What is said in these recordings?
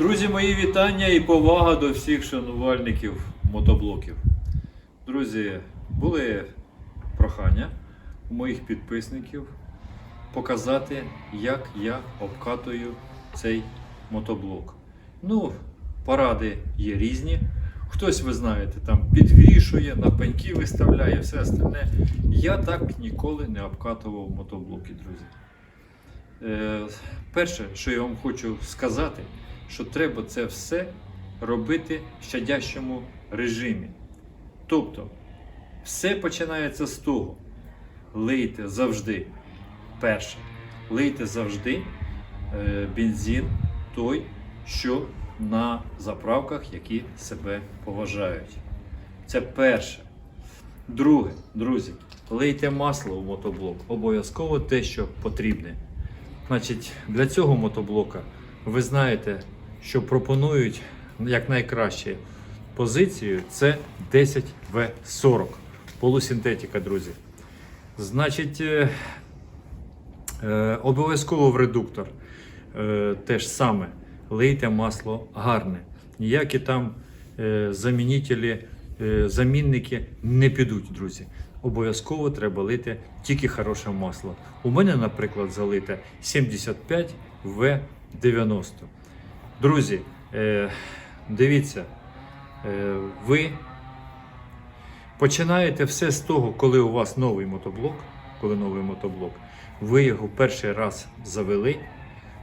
Друзі, мої вітання і повага до всіх шанувальників мотоблоків. Друзі, були прохання у моїх підписників показати, як я обкатую цей мотоблок. Ну, поради є різні. Хтось, ви знаєте, там підвішує, на пеньки виставляє, все остальне. Я так ніколи не обкатував мотоблоки, друзі. Е, перше, що я вам хочу сказати, що треба це все робити в щадящому режимі. Тобто, все починається з того. Лийте завжди. Перше, лийте завжди е, бензин той, що на заправках, які себе поважають. Це перше. Друге, друзі, лийте масло у мотоблок. Обов'язково те, що потрібне. Значить, для цього мотоблока ви знаєте, що пропонують як найкраще позицію це 10В40. Полусинтетика, друзі. Значить, е, е, обов'язково в редуктор е, те ж саме. Лийте масло гарне. Ніякі там е, замінителі, е, замінники не підуть, друзі. Обов'язково треба лити тільки хороше масло. У мене, наприклад, залите 75 в 90. Друзі, е, дивіться, е, ви починаєте все з того, коли у вас новий мотоблок, коли новий мотоблок, ви його перший раз завели.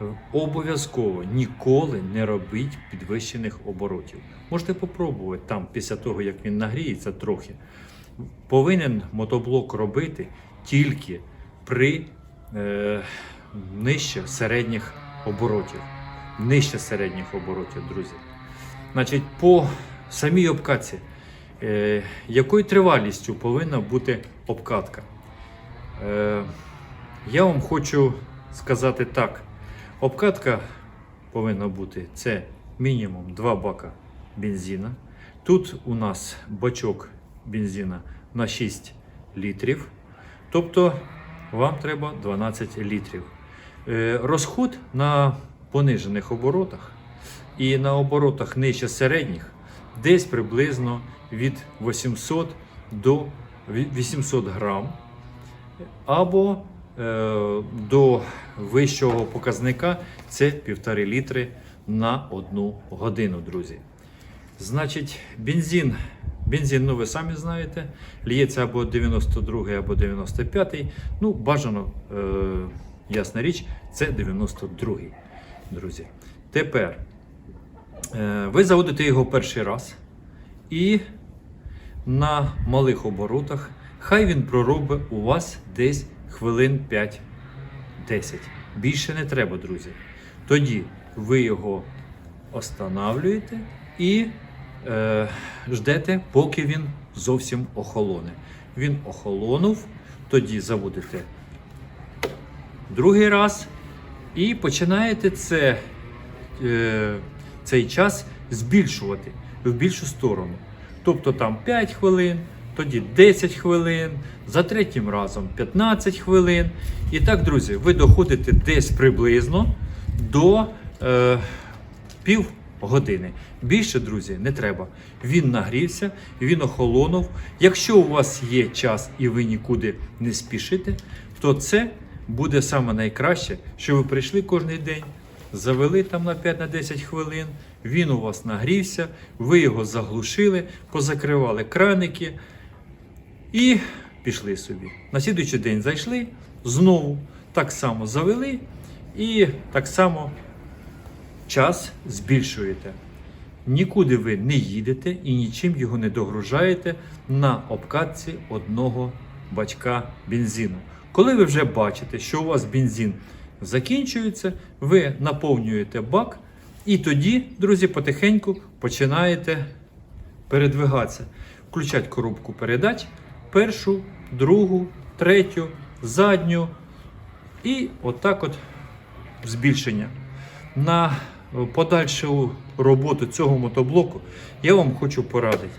е, Обов'язково ніколи не робіть підвищених оборотів. Можете попробувати там, після того, як він нагріється трохи. Повинен мотоблок робити тільки при е, нижче середніх оборотів. Нижче середніх оборотів, друзі. Значить, по самій обкатці, е, якою тривалістю повинна бути обкатка? Е, я вам хочу сказати так: обкатка повинна бути це мінімум 2 бака бензина. Тут у нас бачок бензина на 6 літрів. Тобто вам треба 12 літрів. Е, Розход на понижених оборотах і на оборотах нижче середніх десь приблизно від 800 до 800 грам або е, до вищого показника це 1,5 літри на одну годину, друзі. Значить, бензин, бензин, ну ви самі знаєте, ліється або 92 або 95 Ну, бажано, е, ясна річ, це 92 друзі. Тепер е, ви заводите його перший раз і на малих оборотах хай він проробить у вас десь хвилин 5-10. Більше не треба, друзі. Тоді ви його останавлюєте і е, ждете, поки він зовсім охолоне. Він охолонув, тоді заводите другий раз і починаєте це, е, цей час збільшувати в більшу сторону. Тобто там 5 хвилин, тоді 10 хвилин, за третім разом 15 хвилин. І так, друзі, ви доходите десь приблизно до е, пів години. Більше, друзі, не треба. Він нагрівся, він охолонув. Якщо у вас є час і ви нікуди не спішите, то це буде саме найкраще, що ви прийшли кожен день, завели там на 5-10 хвилин, він у вас нагрівся, ви його заглушили, позакривали краники і пішли собі. На слідуючий день зайшли, знову так само завели і так само час збільшуєте. Нікуди ви не їдете і нічим його не догружаєте на обкатці одного бачка бензину. Коли ви вже бачите, що у вас бензин закінчується, ви наповнюєте бак і тоді, друзі, потихеньку починаєте передвигатися. Включать коробку передач, першу, другу, третю, задню. І отак от збільшення. На подальшу роботу цього мотоблоку я вам хочу порадити.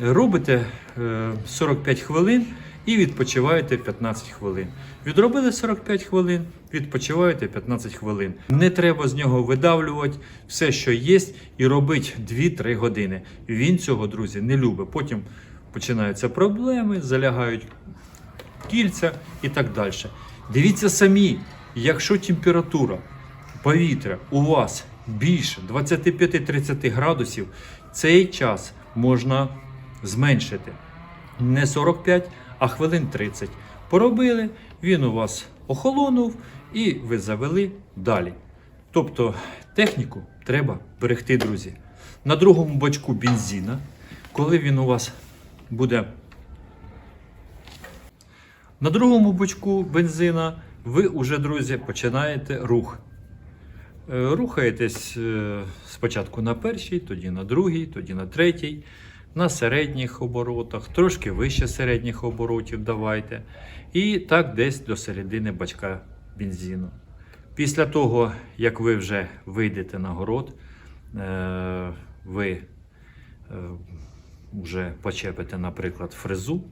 Робите е, 45 хвилин і відпочиваєте 15 хвилин. Відробили 45 хвилин, відпочиваєте 15 хвилин. Не треба з нього видавлювати все, що є, і робити 2-3 години. Він цього, друзі, не любить. Потім починаються проблеми, залягають кільця і так далі. Дивіться самі, якщо температура повітря у вас більше 25-30 градусів, цей час можна зменшити. Не 45, а хвилин 30. Поробили, він у вас охолонув і ви завели далі. Тобто техніку треба берегти, друзі. На другому бачку бензина, коли він у вас буде на другому бочку бензина ви вже, друзі, починаєте рух. Е, Рухаєтесь е, спочатку на першій, тоді на другій, тоді на третій, на середніх оборотах, трошки вище середніх оборотів давайте. І так десь до середини бачка бензину. Після того, як ви вже вийдете на город, е, ви е, вже почепите, наприклад, фрезу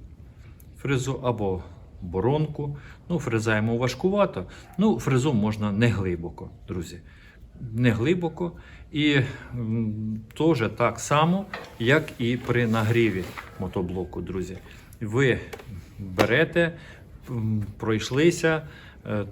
фрезу або боронку. Ну, фреза важкувато. Ну, фрезу можна не глибоко, друзі. Не глибоко. І теж так само, як і при нагріві мотоблоку, друзі. Ви берете, пройшлися. е,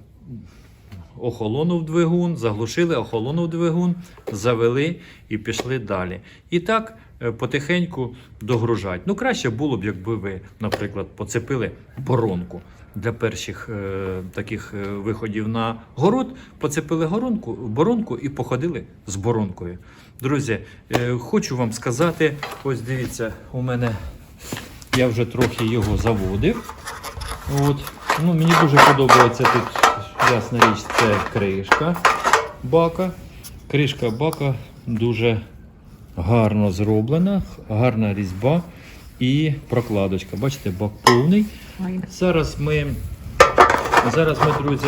Охолонув двигун, заглушили, охолонув двигун, завели і пішли далі. І так потихеньку догружать. Ну, краще було б, якби ви, наприклад, поцепили боронку для перших е, таких е, виходів на город, поцепили горонку, боронку і походили з боронкою. Друзі, е, хочу вам сказати: ось дивіться, у мене я вже трохи його заводив. От. Ну, мені дуже подобається тут, ясна річ, це кришка бака. Кришка бака дуже гарно зроблена, гарна різьба і прокладочка. Бачите, бак повний. Зараз ми, зараз ми, друзі,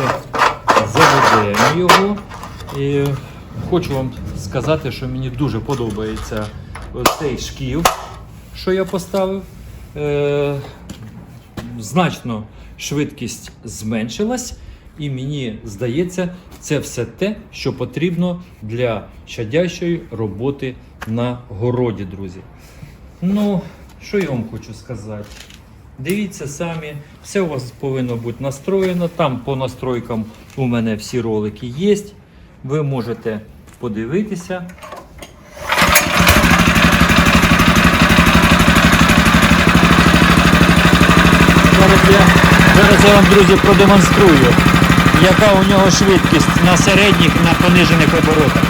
заведемо його. І хочу вам сказати, що мені дуже подобається цей шків, що я поставив. Е, значно швидкість зменшилась, і мені здається, це все те, що потрібно для щадящої роботи на городі, друзі. Ну, що я вам хочу сказати? Дивіться самі, все у вас повинно бути настроєно. Там по настройкам у мене всі ролики є. Ви можете подивитися. Зараз я, зараз я вам, друзі, продемонструю, яка у нього швидкість на середніх на понижених оборотах.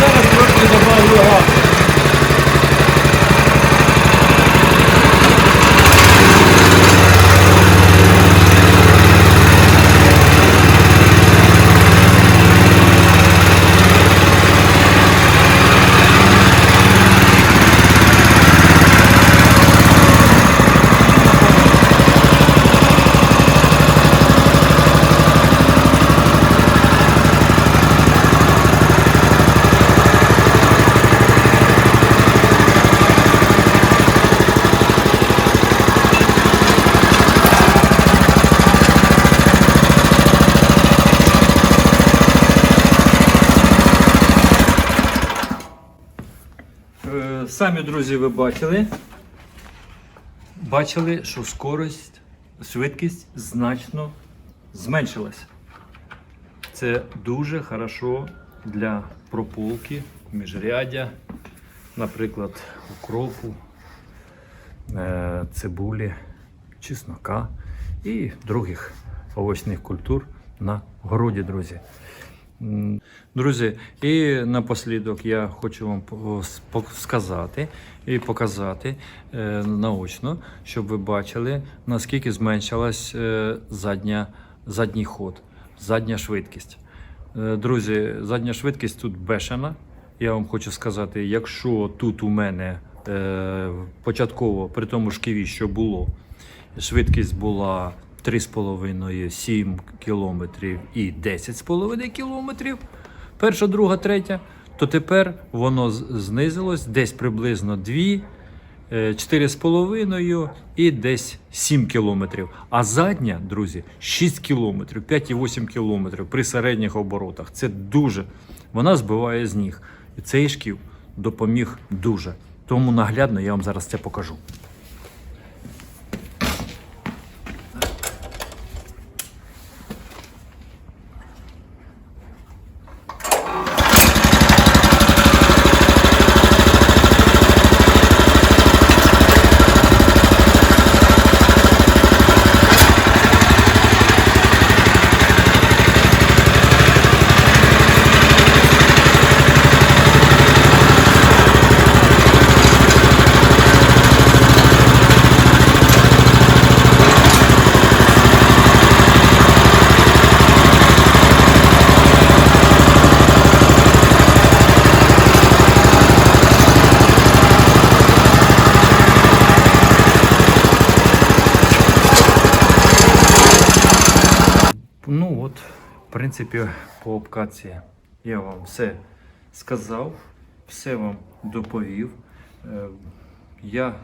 Зараз трошки добавлю газу. Е, Самі, друзі, ви бачили. Бачили, що скорость, швидкість значно зменшилась. Це дуже хорошо для прополки, міжрядя, наприклад, укропу, е, цибулі, чеснока і других овочних культур на городі, друзі. Друзі, і напослідок я хочу вам сказати і показати е, наочно, щоб ви бачили, наскільки зменшилась е, задня, задній ход, задня швидкість. Е, Друзі, задня швидкість тут бешена. Я вам хочу сказати, якщо тут у мене початково при тому шківі, що було, швидкість була 3,5-7 кілометрів і 10,5 кілометрів, перша, друга, третя, то тепер воно знизилось десь приблизно 2, е, 4,5 і десь 7 кілометрів. А задня, друзі, 6 кілометрів, 5,8 кілометрів при середніх оборотах. Це дуже. Вона збиває з ніг. І цей шків допоміг дуже. Тому наглядно я вам зараз це покажу. Ну от, в принципі, по обкації я вам все сказав, все вам доповів. Е, Я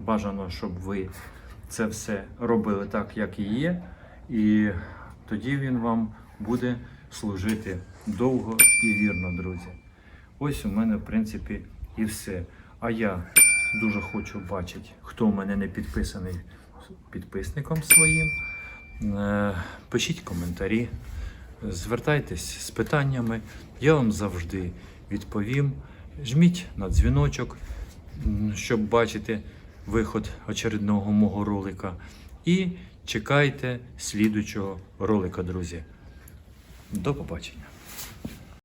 бажано, щоб ви це все робили так, як і є, і тоді він вам буде служити довго і вірно, друзі. Ось у мене, в принципі, і все. А я дуже хочу бачити, хто у мене не підписаний підписником своїм. Е, Пишіть коментарі, звертайтесь з питаннями, я вам завжди відповім. Жміть на дзвіночок, щоб бачити виход очередного мого ролика. І чекайте слідучого ролика, друзі. До побачення.